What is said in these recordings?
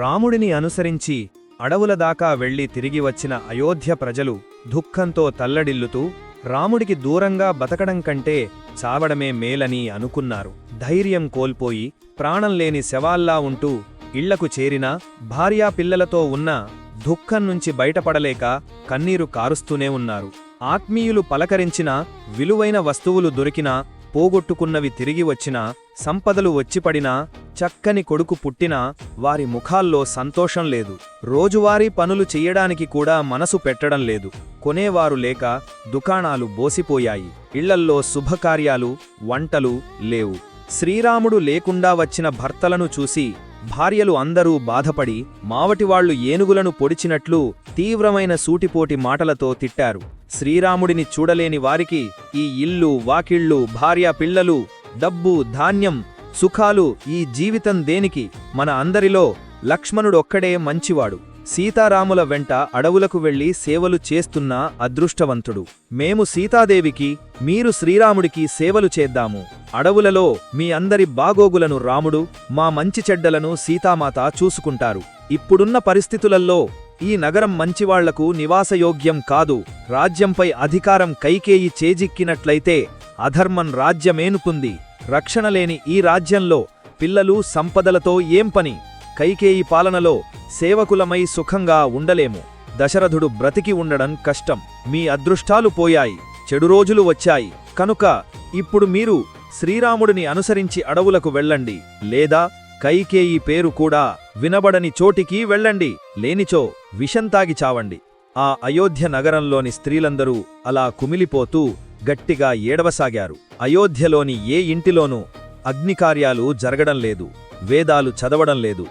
రాముడిని అనుసరించి అడవుల దాకా వెళ్ళి తిరిగి వచ్చిన అయోధ్య ప్రజలు దుఃఖంతో తల్లడిల్లుతూ రాముడికి దూరంగా బతకడం కంటే చావడమే మేలని అనుకున్నారు. ధైర్యం కోల్పోయి ప్రాణం లేని శవాల్లా ఉంటూ ఇళ్ళకు చేరినా భార్యా పిల్లలతో ఉన్న దుఃఖం నుంచి బయటపడలేక కన్నీరు కారుస్తూనే ఉన్నారు. ఆత్మీయులు పలకరించినా విలువైన వస్తువులు దొరికినా పోగొట్టుకున్నవి తిరిగి వచ్చినా సంపదలు వచ్చిపడినా చక్కని కొడుకు పుట్టినా వారి ముఖాల్లో సంతోషం లేదు. రోజువారీ పనులు చెయ్యడానికి కూడా మనసు పెట్టడం లేదు. కొనేవారు లేక దుకాణాలు బోసిపోయాయి. ఇళ్ళల్లో శుభకార్యాలు వంటలు లేవు. శ్రీరాముడు లేకుండా వచ్చిన భర్తలను చూసి భార్యలు అందరూ బాధపడి మావటివాళ్ళు ఏనుగులను పొడిచినట్లు తీవ్రమైన సూటిపోటి మాటలతో తిట్టారు. శ్రీరాముడిని చూడలేని వారికి ఈ ఇల్లు వాకిళ్ళు భార్య పిల్లలు డబ్బు ధాన్యం సుఖాలు ఈ జీవితం దేనికి? మన అందరిలో లక్ష్మణుడొక్కడే మంచివాడు. సీతారాముల వెంట అడవులకు వెళ్ళి సేవలు చేస్తున్న అదృష్టవంతుడు. మేము సీతాదేవికి మీరు శ్రీరాముడికి సేవలు చేద్దాము. అడవులలో మీ అందరి బాగోగులను రాముడు మా మంచి చెడ్డలను సీతామాత చూసుకుంటారు. ఇప్పుడున్న పరిస్థితులల్లో ఈ నగరం మంచివాళ్ళకు నివాసయోగ్యం కాదు. రాజ్యంపై అధికారం కైకేయి చేజిక్కినట్లయితే అధర్మం రాజ్యమేనుకుంది. రక్షణలేని ఈ రాజ్యంలో పిల్లలు సంపదలతో ఏం పని? కైకేయి పాలనలో సేవకులమై సుఖంగా ఉండలేము. దశరథుడు బ్రతికి ఉండడం కష్టం. మీ అదృష్టాలు పోయాయి. చెడు రోజులు వచ్చాయి. కనుక ఇప్పుడు మీరు శ్రీరాముడిని అనుసరించి అడవులకు వెళ్ళండి. లేదా కైకేయి పేరు కూడా వినబడని చోటికి వెళ్ళండి. లేనిచో విషంతాగి చావండి. ఆ అయోధ్య నగరంలోని స్త్రీలందరూ అలా కుమిలిపోతూ గట్టిగా ఏడవసాగారు. అయోధ్యలోని ఏ ఇంటిలోనూ అగ్నికార్యాలు జరగడం లేదు. వేదాలు చదవడం లేదు.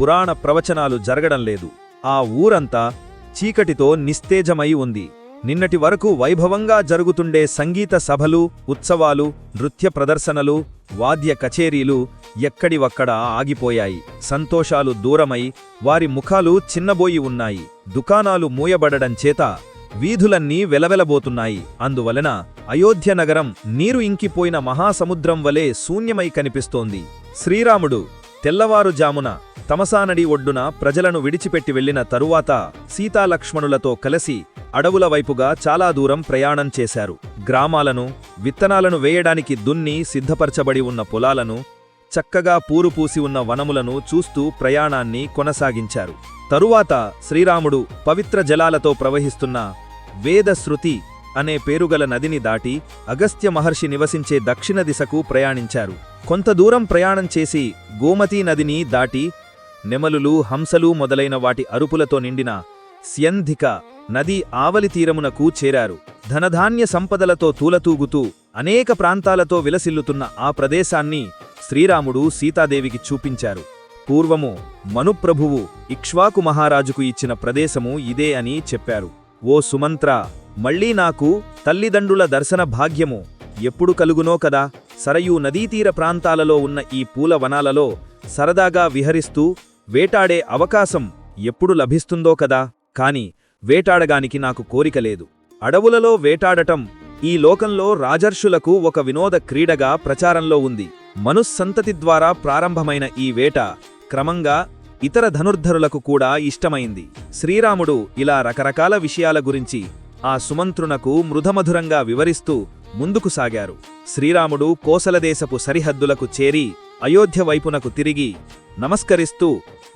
పురాణ ప్రవచనాలు జరగడం లేదు. ఆ ఊరంతా చీకటితో నిస్తేజమై ఉంది. నిన్నటి వరకు వైభవంగా జరుగుతుండే సంగీత సభలు ఉత్సవాలు నృత్య ప్రదర్శనలు వాద్య కచేరీలు ఎక్కడివక్కడ ఆగిపోయాయి. సంతోషాలు దూరమై వారి ముఖాలు చిన్నబోయి ఉన్నాయి. దుకాణాలు మూయబడడం చేత వీధులన్నీ వెలవెలబోతున్నాయి. అందువలన అయోధ్య నగరం నీరు ఇంకిపోయిన మహాసముద్రం వలె శూన్యమై కనిపిస్తోంది. శ్రీరాముడు తెల్లవారుజామున తమసానడి ఒడ్డున ప్రజలను విడిచిపెట్టి వెళ్ళిన తరువాత సీతాలక్ష్మణులతో కలిసి అడవుల వైపుగా చాలా దూరం ప్రయాణం చేశారు. గ్రామాలను విత్తనాలను వేయడానికి దున్ని సిద్ధపరచబడి ఉన్న పొలాలను చక్కగా పూరుపూసి ఉన్న వనములను చూస్తూ ప్రయాణాన్ని కొనసాగించారు. తరువాత శ్రీరాముడు పవిత్ర జలాలతో ప్రవహిస్తున్న వేదశ్రుతి అనే పేరుగల నదిని దాటి అగస్త్య మహర్షి నివసించే దక్షిణ దిశకు ప్రయాణించారు. కొంత దూరం ప్రయాణం చేసి గోమతీ నదిని దాటి నెమలులు హంసలు మొదలైన వాటి అరుపులతో నిండిన స్యంధిక నది ఆవలి తీరమునకు చేరారు. ధనధాన్య సంపదలతో తూలతూగుతూ అనేక ప్రాంతాలతో విలసిల్లుతున్న ఆ ప్రదేశాన్ని శ్రీరాముడు సీతాదేవికి చూపించారు. పూర్వము మనుప్రభువు ఇక్ష్వాకు మహారాజుకు ఇచ్చిన ప్రదేశము ఇదే అని చెప్పారు. ఓ సుమంత్ర మళ్ళీ నాకు తల్లిదండ్రుల దర్శన భాగ్యము ఎప్పుడు కలుగునో కదా? సరయూ నదీతీర ప్రాంతాలలో ఉన్న ఈ పూల వనాలలో సరదాగా విహరిస్తూ వేటాడే అవకాశం ఎప్పుడు లభిస్తుందో కదా? కాని వేటాడగానికి నాకు కోరిక లేదు. అడవులలో వేటాడటం ఈ లోకంలో రాజర్షులకు ఒక వినోద క్రీడగా ప్రచారంలో ఉంది. మనుస్సంతతి ద్వారా ప్రారంభమైన ఈ వేట క్రమంగా ఇతర ధనుర్ధరులకు కూడా ఇష్టమైంది. శ్రీరాముడు ఇలా రకరకాల విషయాల గురించి ఆ సుమంత్రునకు మృధమధురంగా వివరిస్తూ ముందుకు సాగారు. శ్రీరాముడు కోసలదేశపు సరిహద్దులకు చేరి అయోధ్య వైపునకు తిరిగి నమస్కరిస్తూ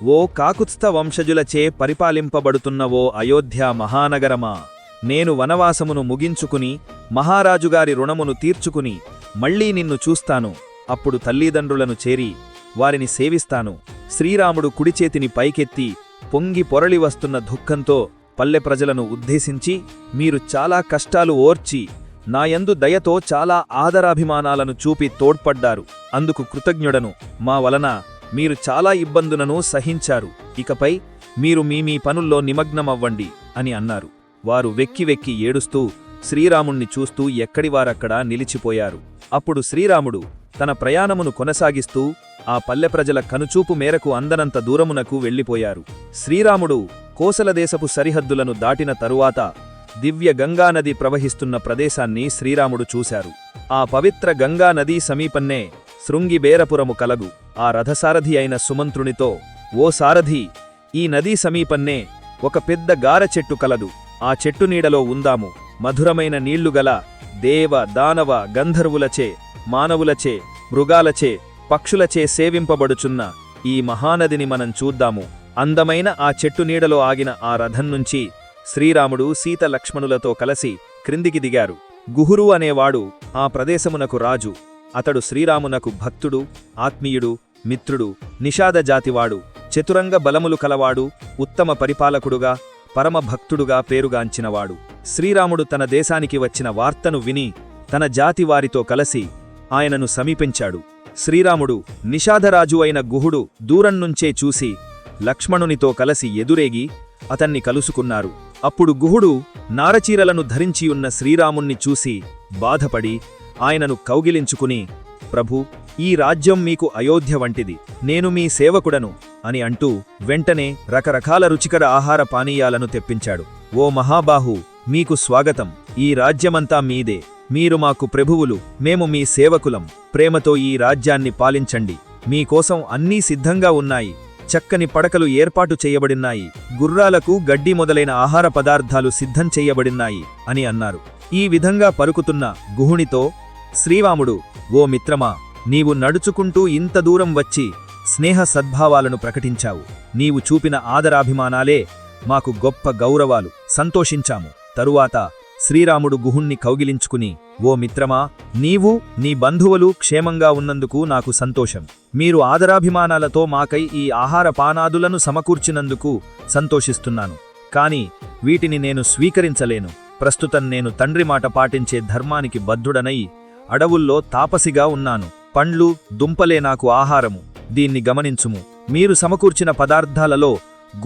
ఓ కాకుత్స్థ వంశజులచే పరిపాలింపబడుతున్న ఓ అయోధ్య మహానగరమా? నేను వనవాసమును ముగించుకుని మహారాజుగారి రుణమును తీర్చుకుని మళ్ళీ నిన్ను చూస్తాను. అప్పుడు తల్లిదండ్రులను చేరి వారిని సేవిస్తాను. శ్రీరాముడు కుడిచేతిని పైకెత్తి పొంగి పొరలి వస్తున్న దుఃఖంతో పల్లె ప్రజలను ఉద్దేశించి మీరు చాలా కష్టాలు ఓర్చి నాయందు దయతో చాలా ఆదరాభిమానాలను చూపి తోడ్పడ్డారు. అందుకు కృతజ్ఞుడను. మా వలన మీరు చాలా ఇబ్బందులను సహించారు ఇకపై మీరు మీ మీ పనుల్లో నిమగ్నమవ్వండి అని అన్నారు. వారు వెక్కి వెక్కి ఏడుస్తూ శ్రీరాముణ్ణి చూస్తూ ఎక్కడివారక్కడా నిలిచిపోయారు. అప్పుడు శ్రీరాముడు తన ప్రయాణమును కొనసాగిస్తూ ఆ పల్లె ప్రజల కనుచూపు మేరకు అందనంత దూరమునకు వెళ్ళిపోయారు. శ్రీరాముడు కోసలదేశపు సరిహద్దులను దాటిన తరువాత దివ్య గంగానది ప్రవహిస్తున్న ప్రదేశాన్ని శ్రీరాముడు చూశారు. ఆ పవిత్ర గంగానదీ సమీపన్నే శృంగిబేరపురము కలగు ఆ రథసారథి అయిన సుమంత్రునితో ఓ సారథి ఈ నదీ సమీపన్నే ఒక పెద్ద గార చెట్టు కలదు. ఆ చెట్టు నీడలో ఉందాము. మధురమైన నీళ్ళుగల దేవ దానవ గంధర్వులచే మానవులచే మృగాలచే పక్షులచే సేవింపబడుచున్న ఈ మహానదిని మనం చూద్దాము. అందమైన ఆ చెట్టు నీడలో ఆగిన ఆ రథం నుంచి శ్రీరాముడు సీత లక్ష్మణులతో కలసి క్రిందికి దిగారు. గుహురు అనేవాడు ఆ ప్రదేశమునకు రాజు. అతడు శ్రీరామునకు భక్తుడు ఆత్మీయుడు మిత్రుడు నిషాద జాతివాడు చతురంగ బలములు కలవాడు ఉత్తమ పరిపాలకుడుగా పరమభక్తుడుగా పేరుగాంచినవాడు. శ్రీరాముడు తన దేశానికి వచ్చిన వార్తను విని తన జాతివారితో కలసి ఆయనను సమీపించాడు. శ్రీరాముడు నిషాదరాజు అయిన గుహుడు దూరంనుంచే చూసి లక్ష్మణునితో కలసి ఎదురేగి అతన్ని కలుసుకున్నారు. అప్పుడు గుహుడు నారచీరలను ధరించియున్న శ్రీరాముణ్ణి చూసి బాధపడి ఆయనను కౌగిలించుకుని ప్రభు ఈ రాజ్యం మీకు అయోధ్య వంటిది. నేను మీ సేవకుడను అని అంటూ వెంటనే రకరకాల రుచికర ఆహార పానీయాలను తెప్పించాడు. ఓ మహాబాహు మీకు స్వాగతం. ఈ రాజ్యమంతా మీదే. మీరు మాకు ప్రభువులు మేము మీ సేవకులం. ప్రేమతో ఈ రాజ్యాన్ని పాలించండి. మీకోసం అన్నీ సిద్ధంగా ఉన్నాయి. చక్కని పడకలు ఏర్పాటు చేయబడిన్నాయి. గుర్రాలకు గడ్డి మొదలైన ఆహార పదార్థాలు సిద్ధం చేయబడిన్నాయి అని అన్నారు. ఈ విధంగా పరుకుతున్న గుహుణితో శ్రీరాముడు ఓ మిత్రమా నీవు నడుచుకుంటూ ఇంత దూరం వచ్చి స్నేహ సద్భావాలను ప్రకటించావు. నీవు చూపిన ఆదరాభిమానాలే మాకు గొప్ప గౌరవాలు. సంతోషించాము. తరువాత శ్రీరాముడు గుహుణ్ణి కౌగిలించుకుని ఓ మిత్రమా నీవు నీ బంధువులు క్షేమంగా ఉన్నందుకు నాకు సంతోషం. మీరు ఆదరాభిమానాలతో మాకై ఈ ఆహార పానాదులను సమకూర్చినందుకు సంతోషిస్తున్నాను. కాని వీటిని నేను స్వీకరించలేను. ప్రస్తుతం నేను తండ్రి మాట పాటించే ధర్మానికి బద్ధుడనై అడవుల్లో తాపసిగా ఉన్నాను. పండ్లు దుంపలే నాకు ఆహారము. దీన్ని గమనించుము. మీరు సమకూర్చిన పదార్థాలలో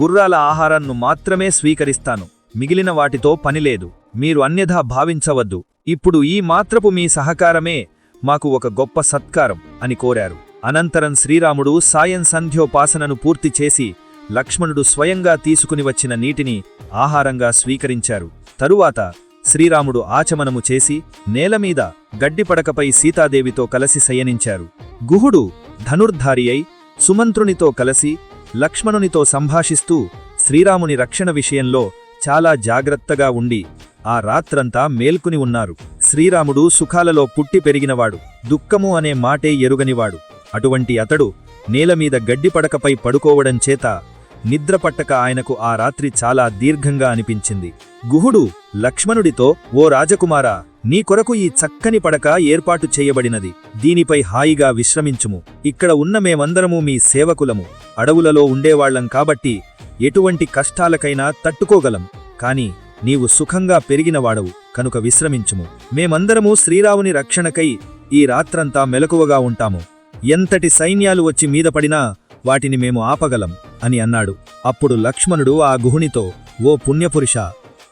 గుర్రాల ఆహారాన్ని మాత్రమే స్వీకరిస్తాను. మిగిలిన వాటితో పనిలేదు మీరు అన్యథా భావించవద్దు. ఇప్పుడు ఈ మాత్రపు మీ సహకారమే మాకు ఒక గొప్ప సత్కారం అని కోరారు. అనంతరం శ్రీరాముడు సాయం సంధ్యోపాసనను పూర్తి చేసి లక్ష్మణుడు స్వయంగా తీసుకుని వచ్చిన నీటిని ఆహారంగా స్వీకరించారు. తరువాత శ్రీరాముడు ఆచమనము చేసి నేలమీద గడ్డిపడకపై సీతాదేవితో కలసి శయనించారు. గుహుడు ధనుర్ధారి అయి సుమంత్రునితో కలసి లక్ష్మణునితో సంభాషిస్తూ శ్రీరాముని రక్షణ విషయంలో చాలా జాగ్రత్తగా ఉండి ఆ రాత్రంతా మేల్కుని ఉన్నారు. శ్రీరాముడు సుఖాలలో పుట్టి పెరిగినవాడు దుఃఖము అనే మాటే ఎరుగనివాడు. అటువంటి అతడు నేలమీద గడ్డిపడకపై పడుకోవడం చేత నిద్రపట్టక ఆయనకు ఆ రాత్రి చాలా దీర్ఘంగా అనిపించింది. గుహుడు లక్ష్మణుడితో ఓ రాజకుమారా నీ కొరకు ఈ చక్కని పడక ఏర్పాటు చేయబడినది. దీనిపై హాయిగా విశ్రమించుము. ఇక్కడ ఉన్న మేమందరము మీ సేవకులము. అడవులలో ఉండేవాళ్ళం కాబట్టి ఎటువంటి కష్టాలకైనా తట్టుకోగలం. కాని నీవు సుఖంగా పెరిగినవాడవు. కనుక విశ్రమించుము. మేమందరము శ్రీరావుని రక్షణకై ఈ రాత్రంతా మెలకువగా ఉంటాము. ఎంతటి సైన్యాలు వచ్చి మీద పడినా వాటిని మేము ఆపగలం అని అన్నాడు. అప్పుడు లక్ష్మణుడు ఆ గుహునితో ఓ పుణ్యపురుష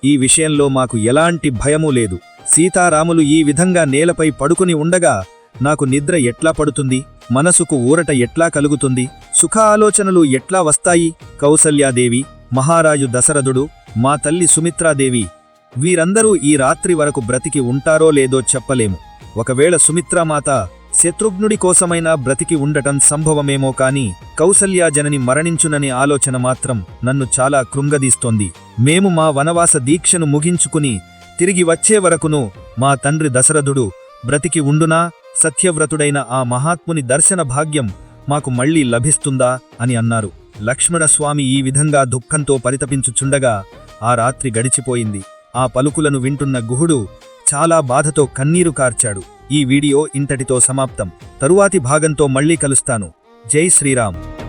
ఈ విషయంలో మాకు ఎలాంటి భయమూ లేదు. సీతారాములు ఈ విధంగా నేలపై పడుకుని ఉండగా నాకు నిద్ర ఎట్లా పడుతుంది? మనసుకు ఊరట ఎట్లా కలుగుతుంది? సుఖ ఆలోచనలు ఎట్లా వస్తాయి? కౌసల్యాదేవి మహారాజు దశరథుడు మా తల్లి సుమిత్రాదేవి వీరందరూ ఈ రాత్రి వరకు బ్రతికి ఉంటారో లేదో చెప్పలేము. ఒకవేళ సుమిత్రామాత శత్రుఘ్నుడి కోసమైనా బ్రతికి ఉండటం సంభవమేమో కాని కౌసల్యాజనని మరణించునని ఆలోచన మాత్రం నన్ను చాలా కృంగదీస్తోంది. మేము మా వనవాస దీక్షను ముగించుకుని తిరిగి వచ్చే వరకును మా తండ్రి దశరథుడు బ్రతికి ఉండునా? సత్యవ్రతుడైన ఆ మహాత్ముని దర్శన భాగ్యం మాకు మళ్ళీ లభిస్తుందా? అని అన్నారు. లక్ష్మణస్వామి ఈ విధంగా దుఃఖంతో పరితపించుచుండగా ఆ రాత్రి గడిచిపోయింది. ఆ పలుకులను వింటున్న గుహుడు చాలా బాధతో కన్నీరు కార్చాడు. ఈ వీడియో ఇంతటితో సమాప్తం. తరువాతి భాగంతో మళ్ళీ కలుస్తాను. జై శ్రీరామ్.